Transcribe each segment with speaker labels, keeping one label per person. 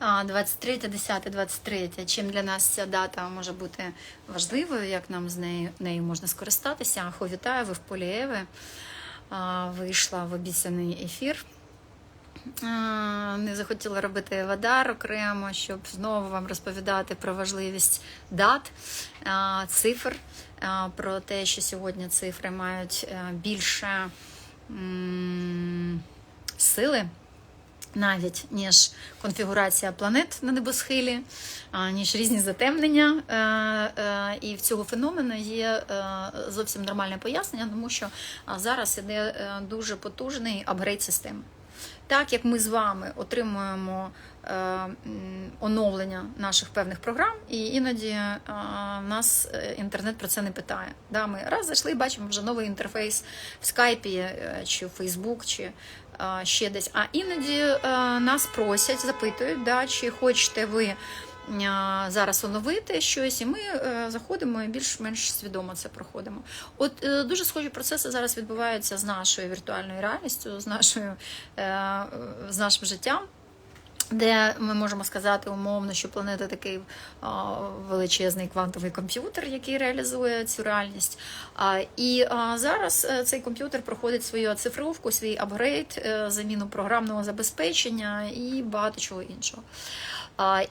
Speaker 1: 23, 10, 23. Чим для нас ця дата може бути важливою, як нам з нею, нею можна скористатися? Хо вітаю, ви в полі Еви. Вийшла в обіцяний ефір. Не захотіла робити Вадар окремо, щоб знову вам розповідати про важливість дат, цифр, про те, що сьогодні цифри мають е, більше сили навіть ніж конфігурація планет на небосхилі, ніж різні затемнення. Е, е, І в цього феномену є е, зовсім нормальне пояснення, тому що зараз іде дуже потужний апгрейд системи. Так як ми з вами отримуємо е, оновлення наших певних програм, і іноді е, нас е, інтернет про це не питає. Да, ми раз зайшли бачимо вже новий інтерфейс в скайпі чи в Фейсбук, чи ще десь. А іноді нас просять, запитують, да, чи хочете ви зараз оновити щось, і ми е, заходимо і більш-менш свідомо це проходимо. От е, дуже схожі процеси зараз відбуваються з нашою віртуальною реальністю, з нашою е, з нашим життям. Де ми можемо сказати умовно, що планета такий величезний квантовий комп'ютер, який реалізує цю реальність. І зараз е, цей комп'ютер проходить свою оцифровку, свій апгрейд, е, заміну програмного забезпечення і багато чого іншого.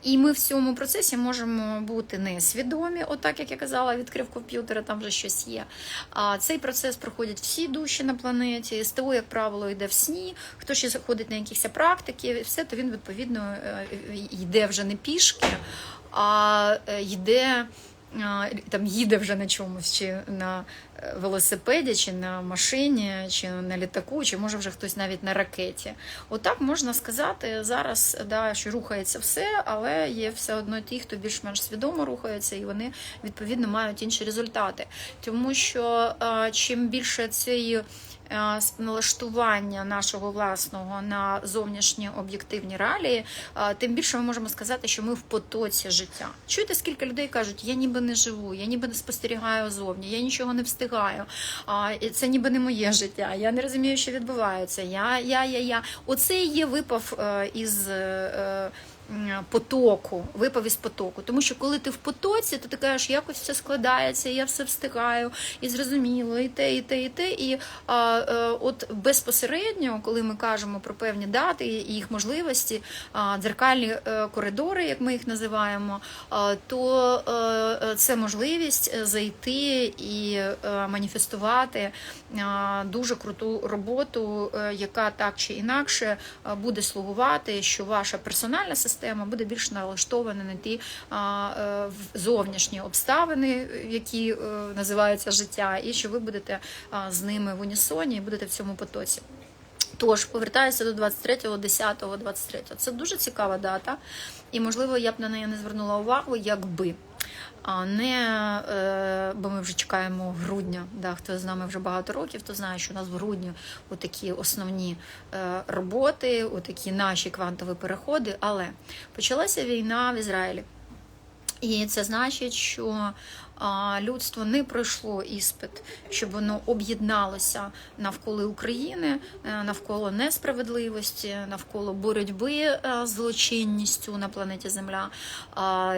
Speaker 1: І ми в цьому процесі можемо бути несвідомі, отак як я казала, відкрив комп'ютера, там вже щось є. А цей процес проходять всі душі на планеті. СТО, як правило, йде в сні. Хто ще заходить на якісь практики, все то він відповідно е, йде вже не пішки, а е, йде. Там їде вже на чомусь, чи на е, велосипеді, чи на машині, чи на літаку, чи може вже хтось навіть на ракеті. Отак можна сказати зараз, да, що рухається все, але є все одно ті, хто більш-менш свідомо рухається, і вони відповідно мають інші результати. Тому що чим більше цієї налаштування нашого власного на зовнішні об'єктивні реалії, е, тим більше ми можемо сказати, що ми в потоці життя. Чуєте, скільки людей кажуть, я ніби не живу, я ніби не спостерігаю зовні, я нічого не встигаю. Це ніби не моє життя. Я не розумію, що відбувається. Я, я, я, я. Оце є випав е, із. Потоку, випав із потоку. Тому що коли ти в потоці, то ти кажеш, якось все складається, я все встигаю, і зрозуміло, і те, і те, і те. І а, е, от безпосередньо, коли ми кажемо про певні дати і їх можливості, а, дзеркальні е, коридори, як ми їх називаємо, а, то е, е, це можливість зайти і е, маніфестувати а, дуже круту роботу, е, яка так чи інакше буде слугувати, що ваша персональна система буде більш налаштована на ті е, зовнішні обставини, які е, називаються життя, і що ви будете з ними в унісоні і будете в цьому потоці. Тож, повертаюся до 23-го, 10-го, 23-го. Це дуже цікава дата, і, можливо, я б на неї не звернула увагу, якби. А не е, бо ми вже чекаємо грудня. Да, хто з нами вже багато років, то знає, що у нас в грудні такі основні е, роботи, такі наші квантові переходи. Але почалася війна в Ізраїлі. І це значить, що людство не пройшло іспит, щоб воно об'єдналося навколо України, е, навколо несправедливості, навколо боротьби е, з злочинністю на планеті Земля.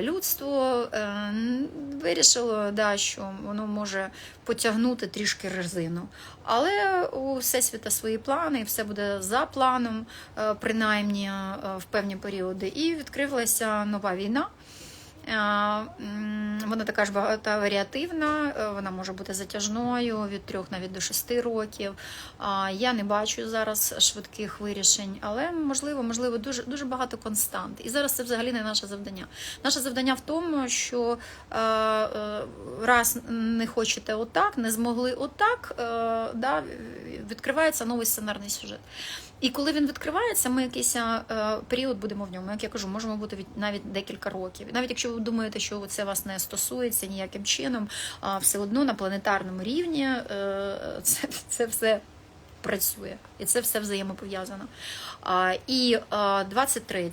Speaker 1: Людство е, вирішило, да, що воно може потягнути трішки резину. Але у всесвіта свої плани, і все буде за планом, принаймні в певні періоди. І відкрилася нова війна. Вона така ж багатоваріативна, е, вона може бути затяжною від трьох навіть до шести років. Я не бачу зараз швидких вирішень, але можливо, можливо, дуже дуже багато констант. І зараз це взагалі не наше завдання. Наше завдання в тому, що е, е, раз не хочете отак, не змогли отак, да, відкривається новий сценарний сюжет. І коли він відкривається, ми якийсь період будемо в ньому. Як я кажу, можемо бути навіть декілька років. Навіть якщо ви думаєте, що це вас не стосується ніяким чином, все одно на планетарному рівні е, це, це все працює, і це все взаємопов'язано. І 23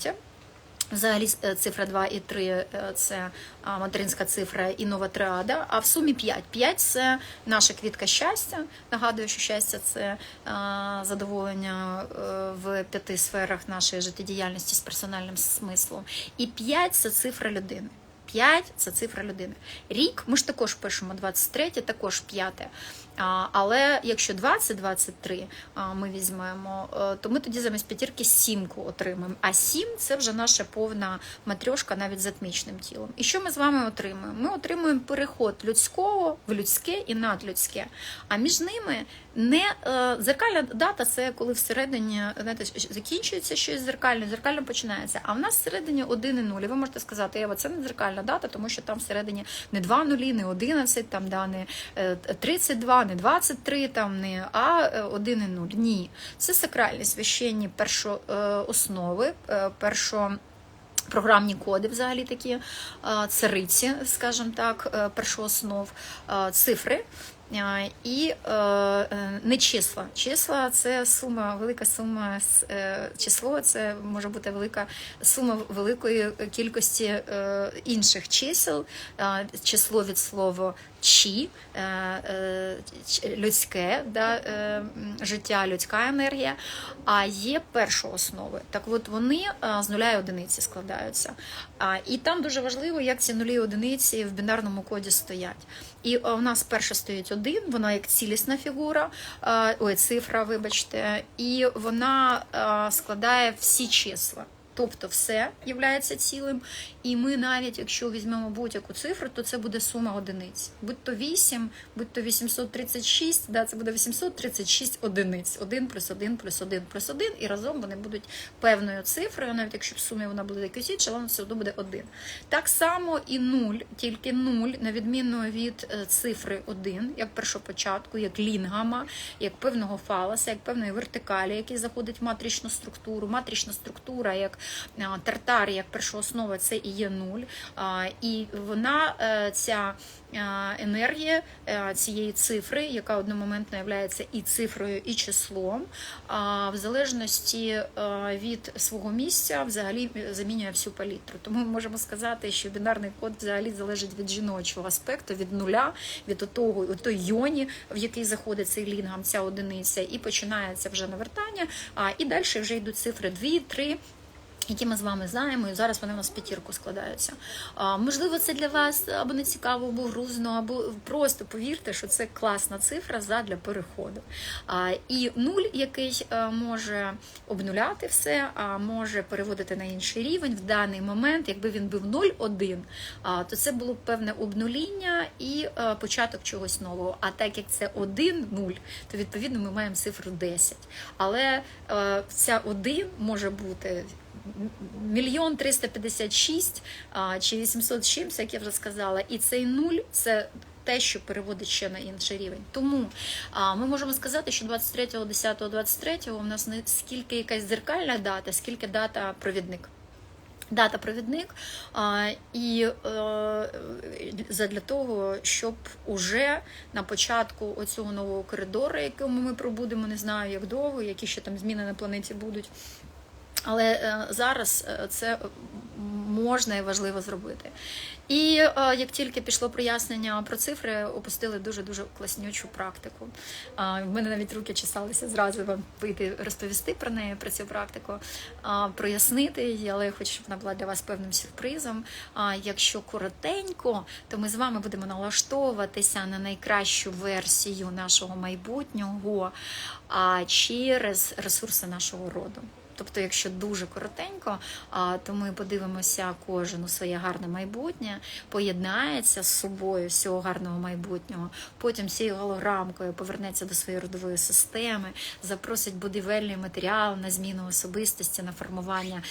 Speaker 1: Взагалі е, цифра 2 і 3 е, це материнська цифра і нова триада, а в сумі 5. 5 – це наша квітка щастя. Нагадую, що щастя це задоволення е, в п'яти сферах нашої життєдіяльності з персональним смислом. І 5 – це цифра людини. 5 – це цифра людини. Рік ми ж також пишемо 23, також 5. Але якщо 20-23 ми візьмемо, е, то ми тоді замість п'ятірки сімку отримаємо. А сім це вже наша повна матрьошка навіть з атмічним тілом. І що ми з вами отримуємо? Ми отримуємо переход людського в людське і надлюдське. А між ними не е, зеркальна дата це коли всередині знаєте, закінчується щось зеркальне, зеркально починається. А в нас всередині 1 і 0. І ви можете сказати, Ева, це не дзеркальна дата, тому що там всередині не 2 нулі, не 11, там да, не е, 32, не 23, там не а 1 і 0. Ні, це сакральні священні першооснови, е, першо. Програмні коди, взагалі такі е, цариці, скажімо так, е, першооснов, е, цифри. І е, е, не числа. Числа це сума, велика сума е, число, це може бути велика сума великої кількості інших чисел. Число від слова чі, людське да, життя, людська енергія. А є першооснови. Так от вони з нуля і одиниці складаються. А, І там дуже важливо, як ці нулі одиниці в бінарному коді стоять. І е, у нас перша стоїть один, вона як цілісна фігура, е, ой, цифра, вибачте, і вона е, складає всі числа. Тобто все є цілим, і ми навіть, якщо візьмемо будь-яку цифру, то це буде сума одиниць. Будь то 8, будь то 836, да, це буде 836 одиниць. 1 плюс 1 плюс 1 плюс 1, і разом вони будуть певною цифрою, навіть якщо в сумі вона буде якось інша, вона все одно буде 1. Так само і 0, тільки 0, на відміну від е, цифри 1, як першопочатку, як лінгама, як певного фаласа, як певної вертикалі, який заходить в матричну структуру. Матрична структура, як тартар, як першооснова, це і є 0. А, І вона, е, ця енергія е, цієї цифри, яка одномоментно є і цифрою, і числом, в залежності е, від свого місця взагалі замінює всю палітру. Тому ми можемо сказати, що бінарний код взагалі залежить від жіночого аспекту, від нуля, від того, йоні, в який заходить цей лінгам, ця одиниця, і починається вже навертання. І далі вже йдуть цифри 2, 3, які ми з вами знаємо, і зараз вони у нас в п'ятірку складаються. А, можливо, це для вас або не цікаво, або грузно, або просто повірте, що це класна цифра задля переходу. А, і нуль, який е, може обнуляти все, а може переводити на інший рівень в даний момент, якби він був 0,1, то це було б певне обнуління і е, початок чогось нового. А так як це 1, 0, то відповідно ми маємо цифру 10. Але е, ця 1 може бути мільйон 356 чи 800 з чимось, як я вже сказала, і цей нуль це. Те, що переводить ще на інший рівень. Тому а, ми можемо сказати, що 23, 10, 23 у нас не скільки якась дзеркальна дата, скільки дата провідник. Дата провідник а, і е, задля того, щоб уже на початку оцього нового коридору, якому ми пробудемо, не знаю як довго, які ще там зміни на планеті будуть. Але е, зараз е, це можна і важливо зробити. І е, як тільки пішло прояснення про цифри, опустили дуже дуже класнючу практику. В мене навіть руки чесалися зразу вам вийти розповісти про неї, про цю практику, прояснити, але я хочу, щоб вона була для вас певним сюрпризом. А якщо коротенько, то ми з вами будемо налаштовуватися на найкращу версію нашого майбутнього через ресурси нашого роду. Тобто, якщо дуже коротенько, то ми подивимося кожен у своє гарне майбутнє, поєднається з собою всього гарного майбутнього. Потім цією голограмкою повернеться до своєї родової системи, запросить будівельний матеріал на зміну особистості, на формування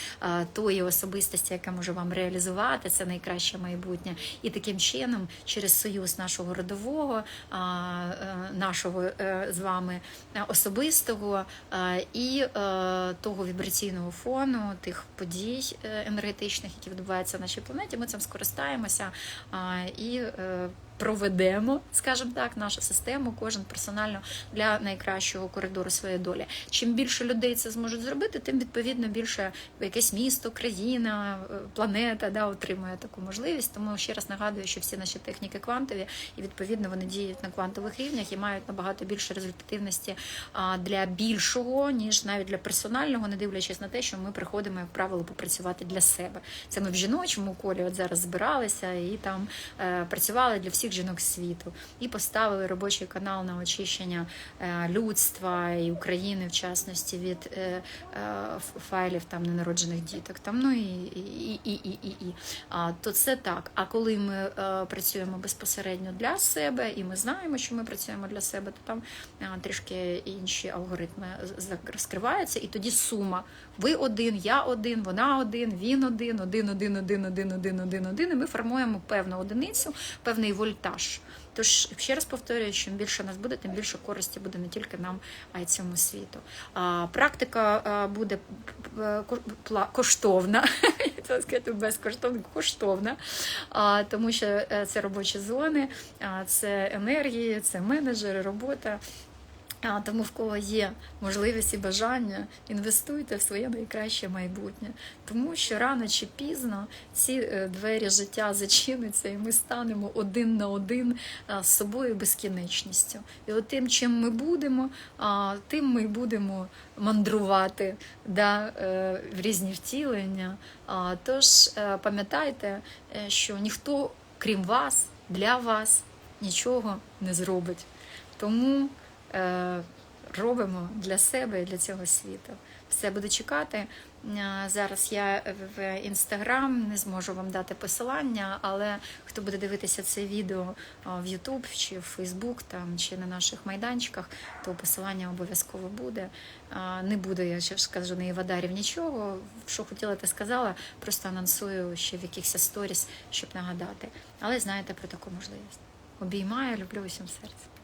Speaker 1: тої особистості, яка може вам реалізувати це найкраще майбутнє. І таким чином, через союз нашого родового, нашого е, з вами особистого і е, того від вібраційного фону, тих подій е, енергетичних, які відбуваються на нашій планеті. Ми цим скористаємося і е, проведемо, скажімо так, нашу систему, кожен персонально для найкращого коридору своєї долі. Чим більше людей це зможуть зробити, тим відповідно більше якесь місто, країна, е, планета да, отримує таку можливість. Тому ще раз нагадую, що всі наші техніки квантові, і відповідно вони діють на квантових рівнях і мають набагато більше результативності для більшого, ніж навіть для персонального, не дивлячись на те, що ми приходимо, як правило, попрацювати для себе. Це ми в жіночому колі от зараз збиралися і там е, працювали для всіх жінок світу і поставили робочий канал на очищення е, людства і України, в частності від е, е, файлів там ненароджених діток. Там ну і, і, і, і, і, і. А, то це так. А коли ми працюємо безпосередньо для себе, і ми знаємо, що ми працюємо для себе, то там трішки інші алгоритми розкриваються, і тоді сума. Ви один, я один, вона один, він один, один, один, один, один, один, один, один. І ми формуємо певну одиницю, певний вольтаж. Тож ще раз повторюю, чим більше нас буде, тим більше користі буде не тільки нам, а й цьому світу. А, практика буде е, ко- коштовна, хотіла сказати безкоштовна, коштовна, а, тому що е, це робочі зони, а, це енергії, це менеджери, робота. А, тому в кого є можливість і бажання, інвестуйте в своє найкраще майбутнє. Тому що рано чи пізно ці е, двері життя зачиняться, і ми станемо один на один з собою безкінечністю. І от тим, чим ми будемо, тим ми будемо мандрувати да, е, в різні втілення. Тож е, пам'ятайте, що ніхто, крім вас, для вас нічого не зробить. Тому робимо для себе і для цього світу. Все буду чекати. Е, Зараз я в інстаграм не зможу вам дати посилання, але хто буде дивитися це відео е, в Ютуб чи в Фейсбук там чи на наших майданчиках, то посилання обов'язково буде. Е, Не буду, я ще скажу, не Івадарів нічого. Що хотіла, те сказала. Просто анонсую ще в якихось сторіс, щоб нагадати. Але знаєте про таку можливість. Обіймаю, люблю усім серцем.